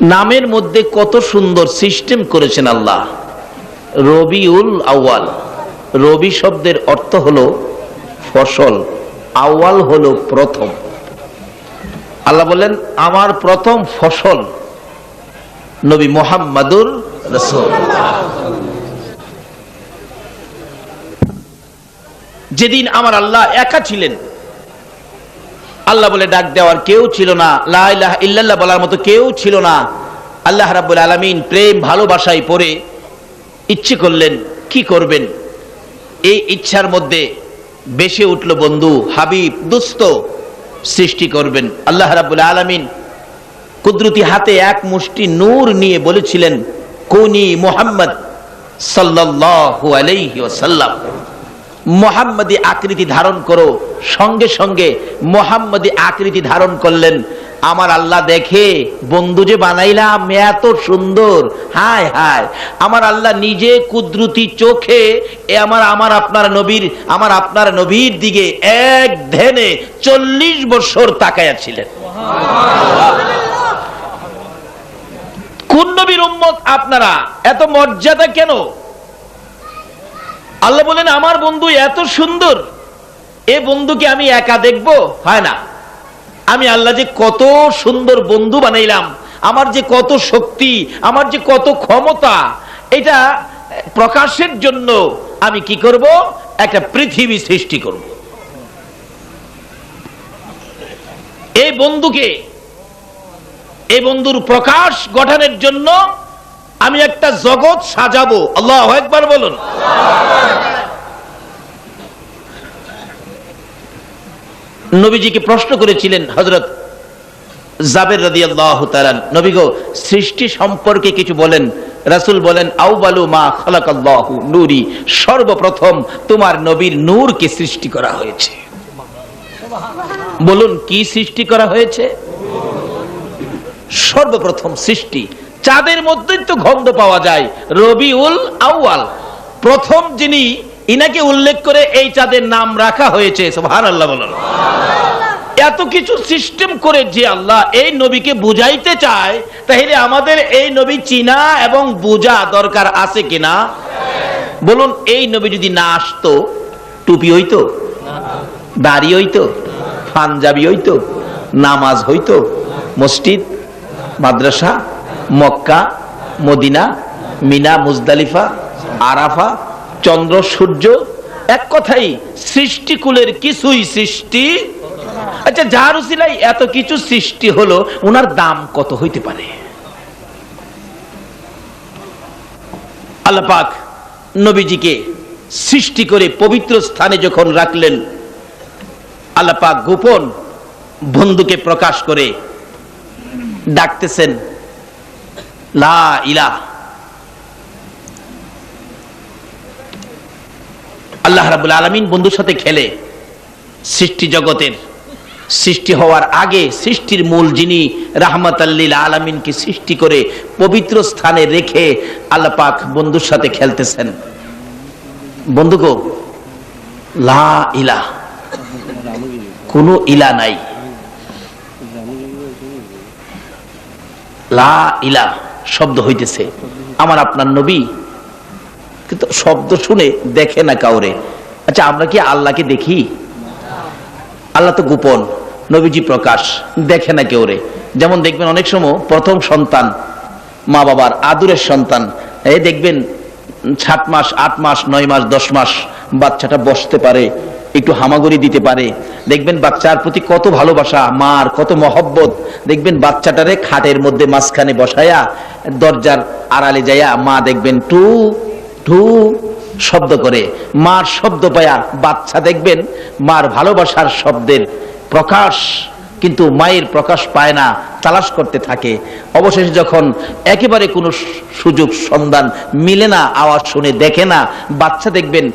নামের মধ্যে কত সুন্দর সিস্টেম করেছেন আল্লাহ। রবিউল আউয়াল। রবি শব্দের অর্থ হলো ফসল, আউয়াল হলো প্রথম। আল্লাহ বলেন আমার প্রথম ফসল নবী মোহাম্মদুর রসুল। যেদিন আমার আল্লাহ একা ছিলেন আল্লাহ বলে ডাক দেওয়ার কেউ ছিল না। লা ইলাহা ইল্লাল্লাহ বলার মতো কেউ ছিল না। আল্লাহ রাব্বুল আলামিন প্রেম, ভালোবাসায় পড়ে ইচ্ছে করলেন, কি করবেন? এই ইচ্ছার মধ্যে বেশে উঠল বন্ধু, হাবিব, দুস্থ সৃষ্টি করবেন। আল্লাহ রাব্বুল আলামিন কুদরতি হাতে এক মুষ্টি নূর নিয়ে বলেছিলেন, কোনি মোহাম্মদ সাল্লাল্লাহু আলাইহি ওয়াসাল্লাম। মোহাম্মদী আকৃতি ধারণ করো। সঙ্গে সঙ্গে মোহাম্মদী আকৃতি ধারণ করলেন। আমার আল্লাহ দেখে, বন্ধু যে বানাইলাম, এত সুন্দর। হায় হায়। আমার আল্লাহ নিজে কুদরতি চোখে, এ আমার আমার আপনার নবীর, আমার আপনার নবীর দিকে এক ধ্যানে চল্লিশ বছর তাকাইয়াছিলেন। কোন নবীর উম্মত আপনারা? এত মর্যাদা কেন? আল্লাহ বলেন, আমার বন্ধু এত সুন্দর, এ বন্ধুকে আমি একা দেখব? হয় না। আমি আল্লাহ যে কত সুন্দর বন্ধু বানাইলাম, আমার যে কত শক্তি, আমার যে কত ক্ষমতা, এটা প্রকাশের জন্য আমি কি করব? একটা পৃথিবী সৃষ্টি করব। এই বন্ধুকে, এই বন্ধুর প্রকাশ গঠনের জন্য আমি একটা জগৎ সাজাবো। আল্লাহ একবার বলুন। নবীজিকে প্রশ্ন করেছিলেন হজরত জাবের রাদি আল্লাহ নবী গো, সৃষ্টি সম্পর্কে কিছু বলেন? রাসুল বলেন, আউবালু মা খালাকাল্লাহু নূরি, সর্বপ্রথম তোমার নবীর নূরকে সৃষ্টি করা হয়েছে। বলুন, কি সৃষ্টি করা হয়েছে? সর্বপ্রথম সৃষ্টি চাঁদের মধ্যেই তো গন্ধ পাওয়া যায়। রবিউল আউয়াল। প্রথম যিনি, ইনাকে উল্লেখ করে এই চাঁদের নাম রাখা হয়েছে। এত কিছু সিস্টেম করে যে আল্লাহ এই নবীকে বুঝাইতে চায়, তাহলে আমাদের এই নবী চিনা এবং বোঝা দরকার আছে কিনা? বলুন, এই নবী যদি না আসতো, টুপি হইতো, দাড়ি হইতো, পাঞ্জাবি হইতো, নামাজ হইতো, মসজিদ, মাদ্রাসা Mecca, Medina, Mina, Muzdalifah, Arafah, চন্দ্র, সূর্য, এক কথাই সৃষ্টিকুলের কিছুই সৃষ্টি। আচ্ছা যার উসিলাই এত কিছু সৃষ্টি হলো ওনার দাম কত হইতে পারে? আল্লাহ পাক নবীজিকে সৃষ্টি করে পবিত্র স্থানে যখন রাখলেন আল্লাহ পাক গোপন বন্ধুকে প্রকাশ করে ডাকতেছেন লা ইলাহ। আল্লাহ রাবুল আলমিন বন্ধুর সাথে খেলে। সৃষ্টি জগতের। সৃষ্টি হওয়ার আগে সৃষ্টির মূল যিনি রাহমাত আল্লিল আলমিনকে সৃষ্টি করে পবিত্র স্থানে রেখে আল্লাহ পাক বন্ধুর সাথে খেলতেছেন। বন্ধুগো লা ইলা কোনো ইলা নাই। লা ইলা শব্দ হইতেছে। আমার আপনার নবী কিন্তু শব্দ শুনে দেখে না কাউরে। আচ্ছা আমরা কি আল্লাহকে দেখি? আল্লাহ তো গোপন, নবীজি প্রকাশ, দেখে না কেউ রে যেমন দেখবেন অনেক সময় প্রথম সন্তান, মা বাবার আদুরের সন্তান, এই দেখবেন সাত মাস, আট মাস, নয় মাস, দশ মাস বাচ্চাটা বসতে পারে। একটু হামাগুড়ি দিতে পারে। দেখবেন বাচ্চার প্রতি কত ভালোবাসা, মার, কত মহব্বত। দেখবেন বাচ্চাটারে খাটের মধ্যে মাঝখানে বসায়া, দরজার আড়ালে যাইয়া মা দেখবেন টু টু শব্দ করে। মার শব্দ পায়া বাচ্চা দেখবেন, মার ভালোবাসার শব্দের প্রকাশ, কিন্তু মায়ের প্রকাশ পায় না, তালাশ করতে থাকে। অবশেষে যখন একেবারে কোনো সুযোগ, সন্ধান মিলে না, আওয়াজ শুনে দেখে না, বাচ্চা দেখবেন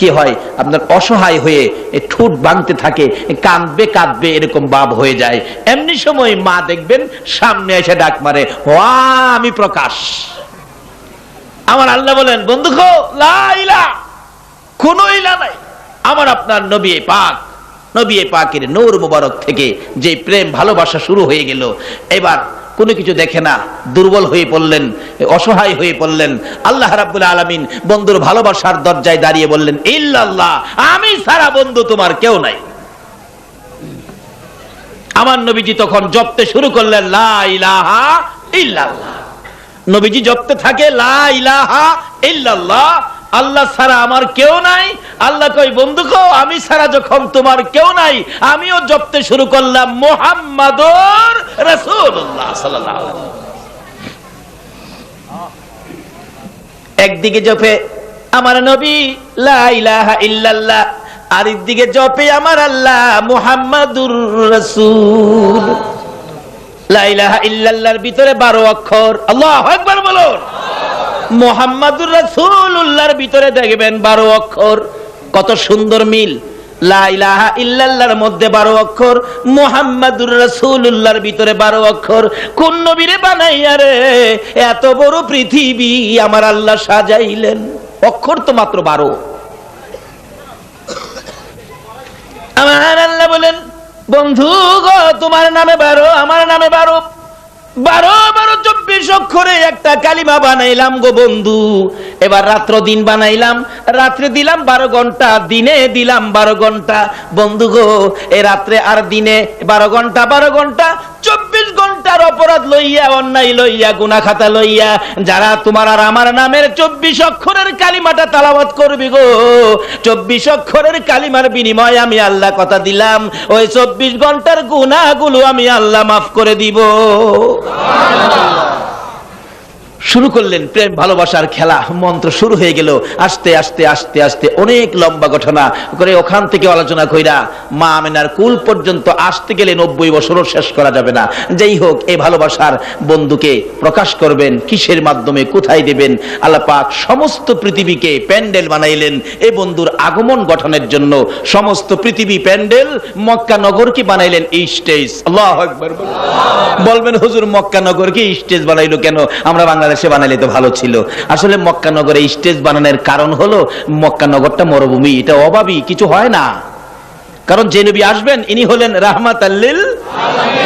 কি হয়? আপনার অসহায় হয়ে ঠোঁট বাঁধতে থাকে কাঁদবে কাঁদবে এরকম বাপ হয়ে যায়। এমনি সময় মা দেখবেন, সামনে এসে ডাক মারে হওয়া আমি প্রকাশ। আমার আল্লাহ বলেন বন্ধু খো লাইলা কোন ইলা নাই। আমার আপনার নবী পাক নবী পাকের নূর মুবারক থেকে যে প্রেম, ভালোবাসা শুরু হয়ে গেল। এবার কোনো কিছু দেখে না, দুর্বল হয়ে পড়লেন, অসহায় হয়ে পড়লেন। আল্লাহ রাব্বুল আলামিন বন্ধুর ভালোবাসার দরজায় দাঁড়িয়ে বললেন, ইল্লাল্লাহ, আমি সারা বন্ধু তোমার কেউ নাই। আমার নবীজি তখন জপতে শুরু করলেন, লা ইলাহা ইল্লাল্লাহ। নবীজি জপতে থাকে, লা ইলাহা ইল্লাল্লাহ। আল্লাহ ছাড়া আমার কেউ নাই। আল্লাহ কই বন্ধু কো আমি ছাড়া যখন তোমার কেউ নাই, আমিও জপতে শুরু করলাম মোহাম্মদুর রাসূলুল্লাহ একদিকে জপে আমার নবী ইল্লাল্লাহ আর একদিকে জপে আমার আল্লাহ, মুহাম্মাদুর রাসূল লা ইলাহা ইল্লাল্লাহর ভিতরে 12 অক্ষর। আল্লাহু আকবার বলুন। মুহাম্মাদুর রাসূলুল্লাহর ভিতরে দেখবেন 12 অক্ষর। কত সুন্দর মিল। ইল্লাল্লাহর মধ্যে 12 অক্ষর। মুহাম্মাদুর রাসূলুল্লাহর ভিতরে 12 অক্ষর। কোন নবীরে বানাইয়া রে, এত বড় পৃথিবী আমার আল্লাহ সাজাইলেন। অক্ষর তো মাত্র 12 আমার আল্লাহ বলেন, বন্ধু গো, তোমার নামে বারো, আমার নামে বারো। বারো বারো, চব্বিশ অক্ষরে একটা কালিমা বানাইলাম গো বন্ধু। এবার রাত্র দিন বানাইলাম, রাত্রে দিলাম বারো ঘণ্টা, দিনে দিলাম বারো ঘণ্টা। বন্ধু গো, এ রাত্রে আর দিনে বারো ঘণ্টা বারো ঘণ্টা চব্বিশ অপরাধ লইয়া, অন্যায় লইয়া গুনা খাতা লইয়া, যারা তোমার আর আমার নামের চব্বিশ অক্ষরের কালিমাটা তালাবাত করবি গো। চব্বিশ অক্ষরের কালিমার বিনিময় আমি আল্লাহ কথা দিলাম। ওই চব্বিশ ঘণ্টার গুনাগুলো আমি আল্লাহ মাফ করে দিব। শুরু করলেন প্রেম ভালোবাসার খেলা। মন্ত্র শুরু হয়ে গেল। আস্তে আস্তে আস্তে আস্তে অনেক লম্বা ঘটনা করে ওখান থেকে আলোচনা কইরা মা আমেনার কুল পর্যন্ত আসতে গেলে নব্বই বছরও শেষ করা যাবে না। যেই হোক এই ভালোবাসার বন্ধুকে প্রকাশ করবেন, কিসের মাধ্যমে কোথায় দেবেন? আল্লাহ পাক সমস্ত পৃথিবীকে প্যান্ডেল বানাইলেন। এই বন্ধুর আগমন গঠনের জন্য সমস্ত পৃথিবী প্যান্ডেল মক্কা নগরকে বানাইলেন এই স্টেজ। আল্লাহ বলবেন। হুজুর, মক্কা নগরকে স্টেজ বানাইলো কেন? আমরা বাংলাদেশে বানাইলে তো ভালো ছিল। আসলে মক্কা নগরে স্টেজ বানানোর কারণ হলো, মক্কা নগরটা মরুভূমি, এটা অভাবী, কিছু হয় না। কারণ যে নবী আসবেন, ইনি হলেন রাহমাত আল্লিল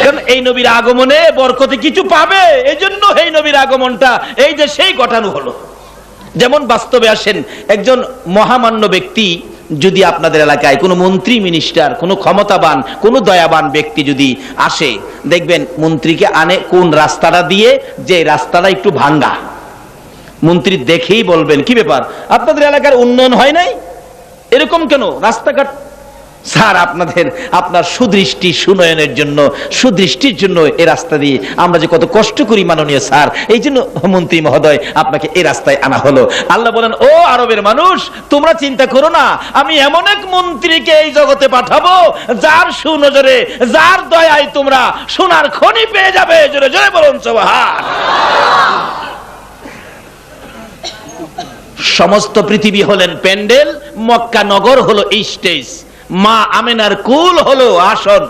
কারণ এই নবীর আগমনে বরকতে কিছু পাবে এই জন্য এই নবীর আগমনটা, এই যে সেই ঘটানো হলো। যেমন বাস্তবে আসেন একজন মহামান্য ব্যক্তি যদি আপনাদের এলাকায় কোনো মন্ত্রী মিনিস্টার কোনো ক্ষমতাবান, কোনো দয়াবান ব্যক্তি যদি আসে, দেখবেন মন্ত্রীকে আনে কোন রাস্তাটা দিয়ে, যে রাস্তাটা একটু ভাঙ্গা। মন্ত্রী দেখেই বলবেন, কি ব্যাপার? আপনাদের এলাকার উন্নয়ন হয় নাই? এরকম কেন? রাস্তাঘাট স্যার, আপনাদের, আপনার সুদৃষ্টি সুনয়নের জন্য, সুদৃষ্টির জন্য এই রাস্তা দিয়ে আমরা যে কত কষ্ট করি মাননীয় স্যার, এই জন্য মন্ত্রী মহোদয়, আপনাকে এই রাস্তায় আনা হলো। আল্লাহ বলেন, ও আরবের মানুষ, তোমরা চিন্তা করো না, আমি এমন এক মন্ত্রীকে এই জগতে পাঠাবো, যার সুনজরে, যার দয়ায় তোমরা সোনার খনি পেয়ে যাবে। জোরে জোরে বলুন সবাহার সমস্ত পৃথিবী হলেন প্যান্ডেল, মক্কা নগর হলো স্টেজ। মা আমেনার কুল হলো আসন।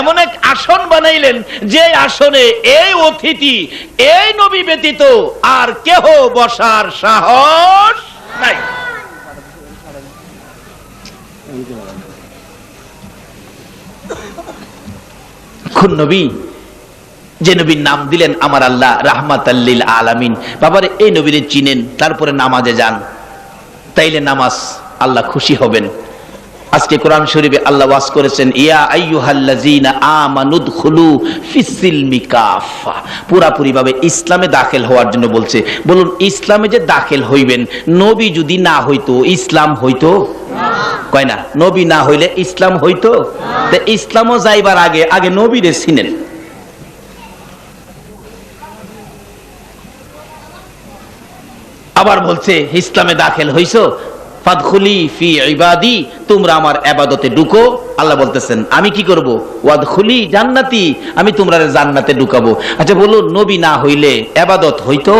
এমন এক আসন বানাইলেন, যে আসনে এই অতিথি, এই নবী ব্যতীত আর কেহ বসার সাহস নাই। নবী, যে নবীর নাম দিলেন আমার আল্লাহ রাহমাত আল্লিল আলামিন। বাবারে, এই নবীরে চিনেন, তারপরে নামাজে যান। তাইলে নামাজ আল্লাহ খুশি হবেন। আজকে কোরআন শরীফে আল্লাহ ওয়াজ করেছেন, ইয়া আইয়ুহাল্লাযীনা আমানুদখুলু ফিসসিলমি কাফা পুরাপুরি ভাবে ইসলামে দাখিল হওয়ার জন্য বলছে। বলুন, ইসলামে যে দাখিল হইবেন, নবী যদি না হইতো, ইসলাম হইতো? কয় না, নবী না হইলে ইসলাম হইতো? তা ইসলামও যাইবার আগে আগে নবীরে চিনেন। আবার বলছে, ইসলামে দাখিল হইছো? ফাদখুলি ফি ইবাদি, তোমরা আমার আবাদতে ঢুকো। আল্লাহ বলতেছেন, আমি কি করব? ওয়াদখুলি জান্নাতি, আমি তোমরা জান্নাতে ঢুকাবো। আচ্ছা বলুন নবী না হইলে আবাদত হইতো?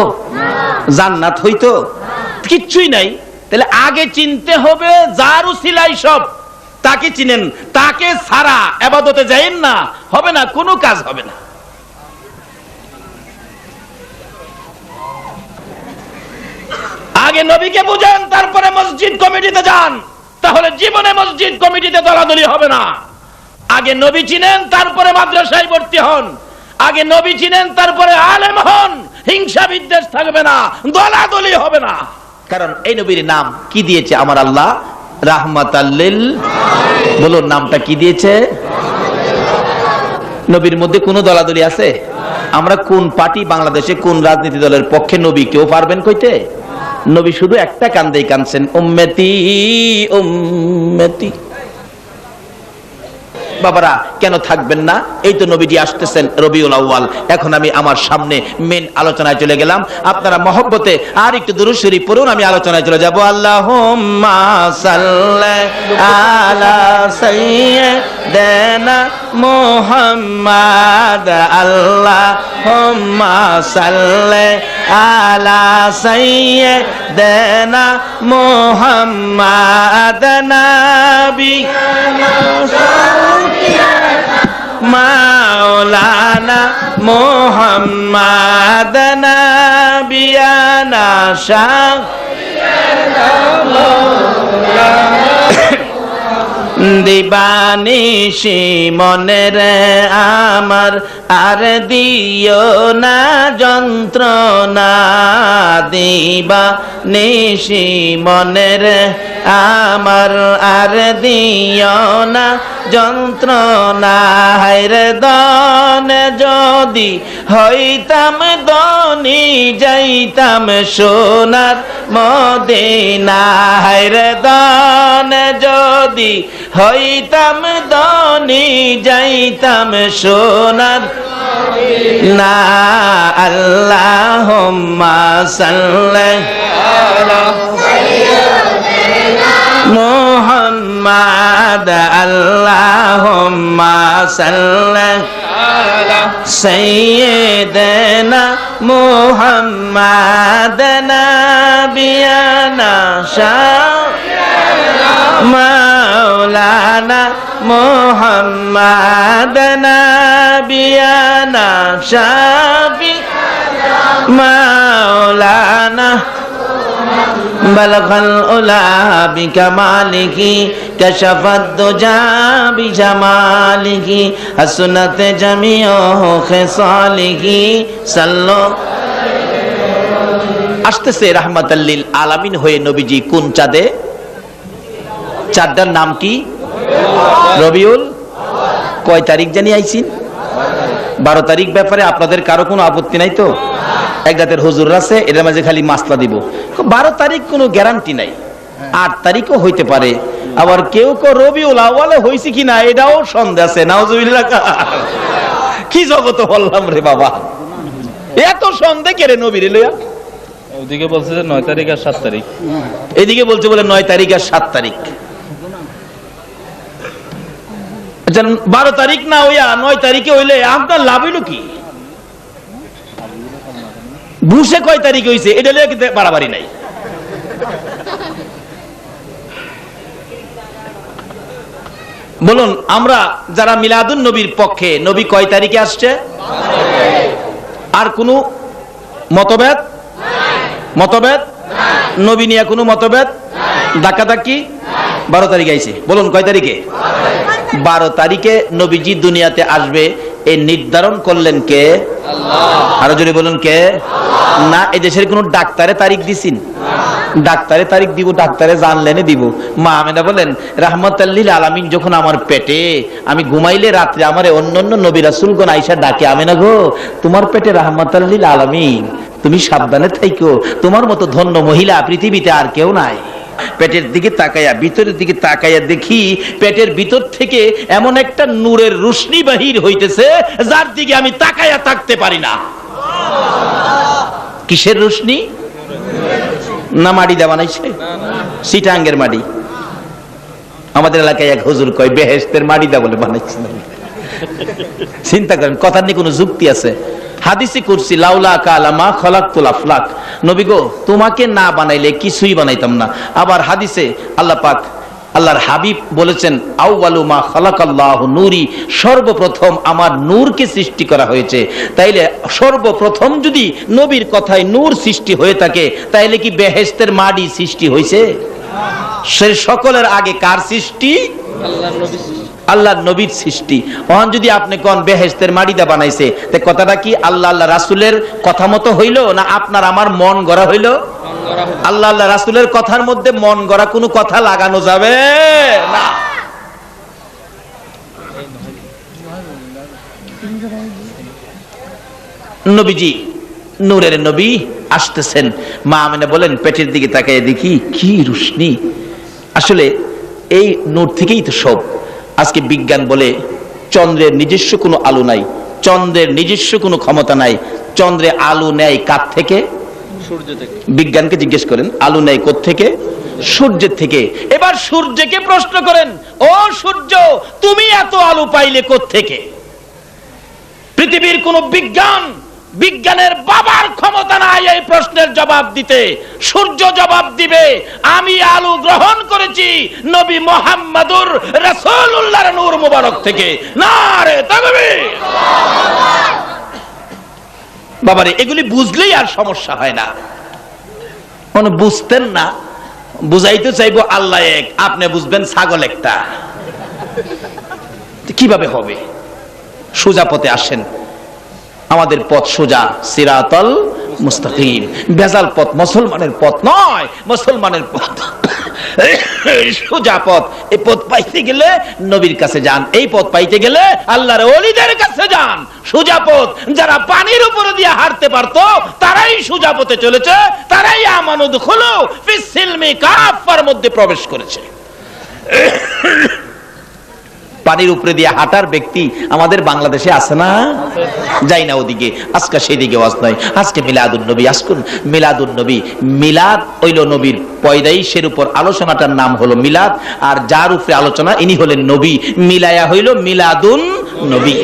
জান্নাত হইতো? কিচ্ছুই নাই। তাহলে আগে চিনতে হবে যার উসিলাই সব। তাকে চিনেন, তাকে ছাড়া আবাদতে যাইন না। হবে না, কোনো কাজ হবে না। আগে নবীকে বুঝেন, তারপরে মসজিদ কমিটিতে যান। তাহলে জীবনে মসজিদ কমিটিতে দলাদলি হবে না। আগে নবী চিনেন, তারপরে মাদ্রাসায় ভর্তি হন। আগে নবী চিনেন, তারপরে আলেম হন। হিংসা বিদ্বেষ থাকবে না, দলাদলি হবে না। কারণ এই নবীর নাম কি দিয়েছে আমার আল্লাহ? রাহমাত বলুন, নামটা কি দিয়েছে? নবীর মধ্যে কোন দলাদলি আছে? আমরা কোন পার্টি বাংলাদেশে কোন রাজনীতি দলের পক্ষে নবী, কেউ পারবেন কইতে? নবী শুধু একটা কান্দেই কানছেন উম্মেতি উম্মেতি। বাবারা, কেন থাকবেন না? এই তো নবীজি আসতেছেন রবিউল আউ্য়াল। এখন আমি আমার সামনে মেন আলোচনায় চলে গেলাম। আপনারা মহব্বতে আর একটু দুরূদ শরীফ পড়ুন, আমি আলোচনায় চলে যাব। আল্লাহুম্মা সাল্লি আলা সাইয়্যিদিনা মুহাম্মাদ। আল্লাহুম্মা সাল্লি আলা সাইয়্যিদিনা মুহাম্মাদ। নাবী মাওলানা মোহাম্মদ নবিয়ানা শাহ। দিবানিশি মনের আমার আর দিও না যন্ত্রণা। দিবা নিশি মনের আমার আর দিও না যন্ত্রণা। হাইরে দন যদি হইতাম, দনি যাইতাম সোনার মদিনা। হাইরে দন যদি হইতাম দনি যাইতাম সোনার। না আল্লাহ মোহাম্মদ আল্লাহুম্মা সাল্লি। সাইয়্যিদিনা মুহাম্মদ নাবিয়ানা শাহ। মাওলানা মুহাম্মদ নাবিয়ানা শাফি মাওলানা بلغ الأولى بكماله كشف الدجى بجماله حسنت جميع خصاله صلوا আসতেছে রাহমাতাল্লিল আলামিন হয়ে নবীজি কোন চাঁদে চাঁদটার নাম কি? রবিউল? কয় তারিখ জানি আইছিন বারো তারিখ ব্যাপারে আপনাদের কারও কোনো আপত্তি নাই তো? এক জাতের হুজুর আছে এটার মাঝে খালি মাসলা দিব। বারো তারিখ কোনো গ্যারান্টি নাই। আট তারিখও হইতে পারে। আবার কেউ কেউ রবিউল আওয়ালে হয়েছে কিনা এটাও সন্দেহ আছে নাউজুবিল্লাহ। কি জগত বললাম রে বাবা। এত সন্দেহ কেড়ে নবীর লইয়া? ওদিকে বলছে যে নয় তারিখ আর সাত তারিখ। এদিকে বলছে বলে নয় তারিখ আর সাত তারিখ। বারো তারিখ না হইয়া নয় তারিখে হইলে আপনার লাভ হইল কি? বুসে কয় তারিখ হইছে? এটা লিয়ে বাড়াবাড়ি নাই। বলুন, আমরা যারা মিলাদুন নবীর পক্ষে, নবী কয় তারিখে আসছে? আর কোনো মতভেদ? মতভেদ? নবী নিয়ে কোনো মতভেদ? ডাকাডাকি বারো তারিখে আইছে। বলুন, কয় তারিখে? বারো তারিখে নবীজি দুনিয়াতে আসবে, এই নির্ধারণ করলেন কে? আরও জোরে বলুন কে? না, এই দেশের কোন ডাক্তারে তারিখ দিছিন। ডাক্তারে তারিখ দিব, ডাক্তারে জানলেনে দিব। মা আমেনা বলেন রাহমাতাল্লিল আলামিন, যখন আমার পেটে, আমি ঘুমাইলে রাত্রে আমার অন্য অন্য নবী রাসূলগণ আইসা ডাকে, আমেনা গো, তোমার পেটে রাহমাতাল্লিল আলামিন, তুমি সাবধানে থাইকো, তোমার মতো ধন্য মহিলা পৃথিবীতে আর কেউ নাই। পেটের দিকে তাকাইয়া, ভিতরের দিকে তাকাইয়া দেখি পেটের ভিতর থেকে এমন একটা নূরের রুশনি বাহির হইতেছে, যার দিকে আমি তাকাইয়া থাকতে পারি না। কিসের রুশনি? না মাটি দেওয়া বানাইছে সিটাঙ্গের মাটি আমাদের এলাকায় এক হুজুর কয় বেহেস্তের মাটি দা বলে বানাইছে। চিন্তা করেন, কথার নিয়ে কোনো যুক্তি আছে? হাদিসি করছি লাউলা কালামা তোলা আফলাক। নবী গো, তোমাকে না বানাইলে কিছুই বানাইতাম না। আবার হাদিসে আল্লাহ পাক আল্লাহর হাবিব বলেছেন আউয়ালু মা খালাকাল্লাহ নূরি সর্বপ্রথম আমার নূরকে সৃষ্টি করা হয়েছে। তাইলে সর্বপ্রথম যদি নবীর কথায় নূর সৃষ্টি হয়ে থাকে, তাইলে কি বেহেস্তের মাডি সৃষ্টি হয়েছে সে সকলের আগে কার সৃষ্টি। আল্লাহ নবীর সৃষ্টি। ওখান যদি আপনি কোন বেহেস্তের মাটিদা বানাইছে, তে কথাটা কি আল্লাহ আল্লাহ রাসুলের কথা মতো হইল, না আপনার আমার মন গড়া হইল? আল্লাহ আল্লাহ রাসুলের কথার মধ্যে মন গড়া কোনো কথা লাগানো যাবে না। নবীজি, নূরের নবী আসতেছেন। মা আমিনা বলেন, পেটের দিকে তাকায় দেখি কি রুশনি। আসলে এই নূর থেকেই তো সব। আজকে বিজ্ঞান বলে চন্দ্রের নিজস্ব কোনো আলো নাই চন্দ্রের নিজস্ব কোনো ক্ষমতা নাই। চন্দ্রে আলো নেয় কার থেকে? সূর্য থেকে। বিজ্ঞানকে জিজ্ঞেস করেন আলু নেয় থেকে? সূর্যের থেকে। এবার সূর্যকে প্রশ্ন করেন ও সূর্য তুমি এত আলু পাইলে থেকে? পৃথিবীর কোন বিজ্ঞান বিজ্ঞানের বাবার ক্ষমতা নাই এই প্রশ্নের জবাব দিতে। সূর্য জবাব দিবে, আমি আলু গ্রহণ করেছি নবী মোহাম্মদুর রাসূলুল্লাহর নূর মুবারক থেকে। না রে তাকবীর বাবারে, এগুলি বুঝলেই আর সমস্যা হয় না। মানে বুঝতেন না, বুঝাইতে চাইব আল্লাহ এক, আপনি বুঝবেন ছাগল একটা। কীভাবে হবে? সোজা পথে আসেন। আমাদের পথ সোজা, সিরাতল মুস্তাকিম। বেজাল পথ মুসলমানের পথ নয়, মুসলমানের পথ। সোজা পথ। এই পথ পাইতে গেলে নবীর কাছে যান। এই পথ পাইতে গেলে আল্লাহর ওলিদের কাছে যান। সোজা পথ। যারা পানির উপরে দিয়ে হাঁটতে পারতো, তারাই সোজা পথে চলেছে, তারাই আমানুদ হলো ফিসিলমি কাফার মধ্যে প্রবেশ করেছে। পানির উপরে দিয়ে হাঁটার ব্যক্তি আমাদের বাংলাদেশে আছে না? যাই না ওদিকে, আজকে সেদিকে ওয়াজ নয় আজকে মিলাদুন নবী, আজকুন মিলাদুন নবী। মিলাদ হইল নবীর পয়দাইশের উপর আলোচনাটার নাম হলো মিলাদ। আর যার উপরে আলোচনা, ইনি হলেন নবী। মিলায়া হইল মিলাদুন নবী।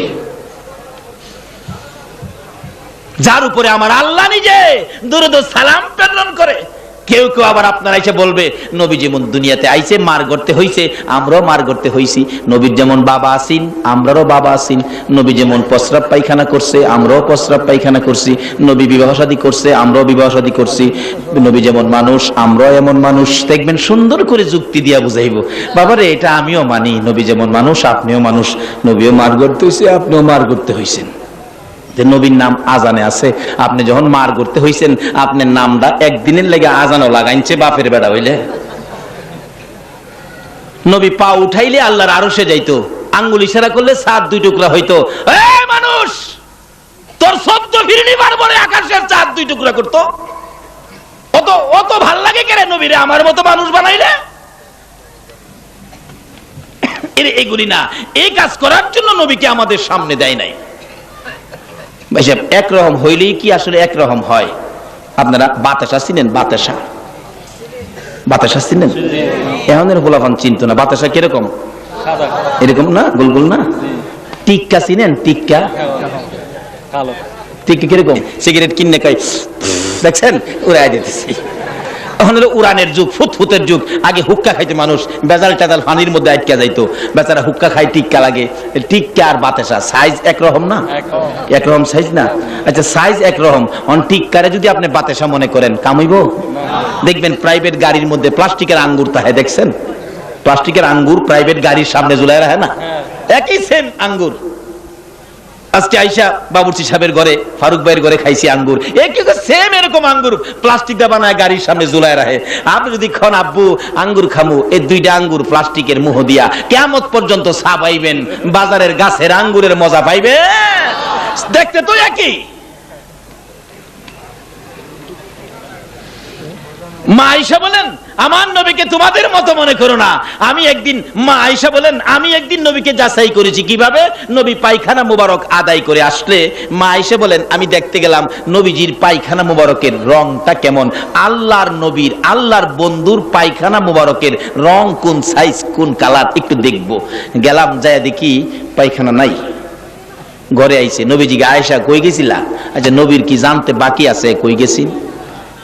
যার উপরে আমার আল্লাহ নিজে দুরুদ সালাম প্রেরণ করে। কেউ কেউ আবার আপনারা এসে বলবে, নবী যেমন দুনিয়াতে আইছে, মার করতে হইছে, আমরাও মার করতে হইছি। নবীর যেমন বাবা আসিন আমরারও বাবা আসিন নবী যেমন প্রস্রাব পায়খানা করছে, আমরাও প্রস্রাব পায়খানা করছি। নবী বিবাহ শাদী করছে, আমরাও বিবাহ শাদী করছি। নবী যেমন মানুষ, আমরাও এমন মানুষ। দেখবেন সুন্দর করে যুক্তি দিয়া বুঝাইব। বাবারে, এটা আমিও মানি। নবী যেমন মানুষ, আপনিও মানুষ। নবীও মার করতে হইছে, আপনিও মার করতে হইছেন। যে নবীর নাম আজানে আছে। আপনি যখন মার করতে হইছেন, আপনার নামটা একদিনের লেগে আজানও লাগাইছে বাপের বেড়া হইলে। নবী পা উঠাইলে আল্লাহর আরও সে যাইতো। আঙ্গুল ইশারা করলে সাত, দুই টুকরা হইতো। মানুষ, তোর শব্দ ফিরিনি পারব আকাশের চাঁদ দুই টুকরা করতো। অত অত ভালো লাগে কেন নবীরে? আমার মতো মানুষ বানাইলে? এগুলি না। এই কাজ করার জন্য নবীকে আমাদের সামনে দেয় নাই। সাহেব একরকম হইলেই কি আসলে একরকম হয়? আপনারা বাতাসা চিনেন? বাতাসা। বাতাসা চিনেন? এমনের গোলাপান চিনত না। বাতাসা কীরকম? এরকম না? গুলগুল না? টিক্কা চিনেন? টিক্কা? টিক্কা কীরকম? সিগারেট কিনে খাই। দেখছেন? উড়াই দিতেছি। এখন হলো উড়ানের যুগ ফুতফুতের যুগ। আগে হুক্কা খাইতে মানুষ বেজাল টেজাল পানির মধ্যে আটকা যাইতো। বেচারা হুক্কা খাই টিক্কা লাগে। টিক্কা আর বাতাসা সাইজ একরকম না? একরকম। সাইজ না? আচ্ছা সাইজ একরকম। অন টিক্কারে যদি আপনি বাতাসা মনে করেন কামাইব? দেখবেন প্রাইভেট গাড়ির মধ্যে প্লাস্টিকের আঙ্গুর তাহে দেখছেন? প্লাস্টিকের আঙ্গুর প্রাইভেট গাড়ির সামনে ঝুলাই রাখে না? একই সেম আঙ্গুর। আজকে আইসা বাবুর্চি সাহেবের ঘরে, ফারুক ভাইয়ের ঘরে খাইছি আঙ্গুর। একই সেম এরকম আঙ্গুর? প্লাস্টিকটা বানায় গাড়ির সামনে জুলাই রাখে। আপনি যদি খন, আব্বু, আঙ্গুর খামু এই দুইটা আঙ্গুর প্লাস্টিকের মুহ দিয়া কেমত পর্যন্ত চা পাইবেন বাজারের গাছের আঙ্গুরের মজা পাইবেন। দেখতে তো একই। মা আইসা বলেন, আমার নবীকে তোমাদের মতো মনে করো না। আমি একদিন মা আইসা বলেন, আমি একদিন নবীকে যাচাই করেছি। কীভাবে? নবী পায়খানা মুবারক আদায় করে আসলে মা আইসা বলেন, আমি দেখতে গেলাম নবীজির পায়খানা মুবারকের রংটা কেমন। আল্লাহর নবীর, আল্লাহর বন্ধুর পায়খানা মুবারকের রং কোন সাইজ কোন কালার একটু দেখব। গেলাম, যায় দেখি পায়খানা নাই। ঘরে আইছে। নবীজিকে আয়েশা কই গেছিলা? আচ্ছা নবীর কি জানতে বাকি আছে? কই গেছি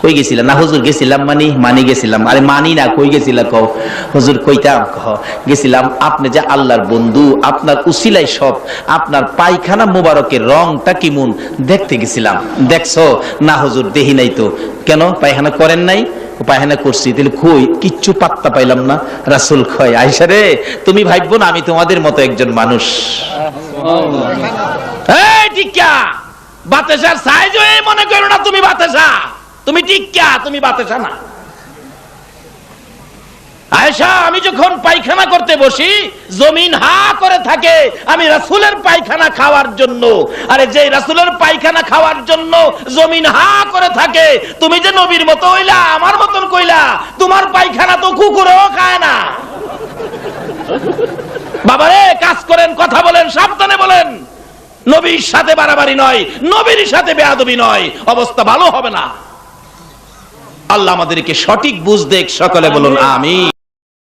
কই গেছিলাম না, হুজুর গেছিলাম মানি মানি গেছিলাম। আরে মানি না, কই গেছিলা কও? হুজুর কইতাম, কহ, গেছিলাম, আপনি যে আল্লাহর বন্ধু, আপনার উসিলাই সব, আপনার পায়খানা মোবারকের রংটা কেমন দেখতে গেছিলাম। দেখছ? না, হুজুর, দেহি নাই তো। কেন? পায়খানা করেন নাই? পায়খানা করছি, তাহলে কই? কিচ্ছু পাত্তা পাইলাম না। রাসুল খয় আইসা রে, তুমি ভাববো না, আমি তোমাদের মতো একজন মানুষ। বাতাসার সাইজ হয়ে মনে করো না তুমি বাতাসা। তুমি টিকা তুমি বাতাসা না আয়েশা, আমি যখন পায়খানা করতে বসি, জমিন হা করে থাকে, আমি রাসূলের পায়খানা খাওয়ার জন্য। আরে যে রাসূলের পায়খানা খাওয়ার জন্য জমিন হা করে থাকে, তুমি যে নবীর মতো হইলা, আমার মতন কইলা, তোমার পায়খানা তো কুকুরও খায় না। বাবারে, কাজ করেন, কথা বলেন, সাবধানে বলেন। নবীর সাথে বাড়াবাড়ি নয়, নবীর সাথে বেয়াদবি নয়, অবস্থা ভালো হবে না। আল্লাহ আমাদেরকে সঠিক বুঝ দেখ সকলে বলুন আমি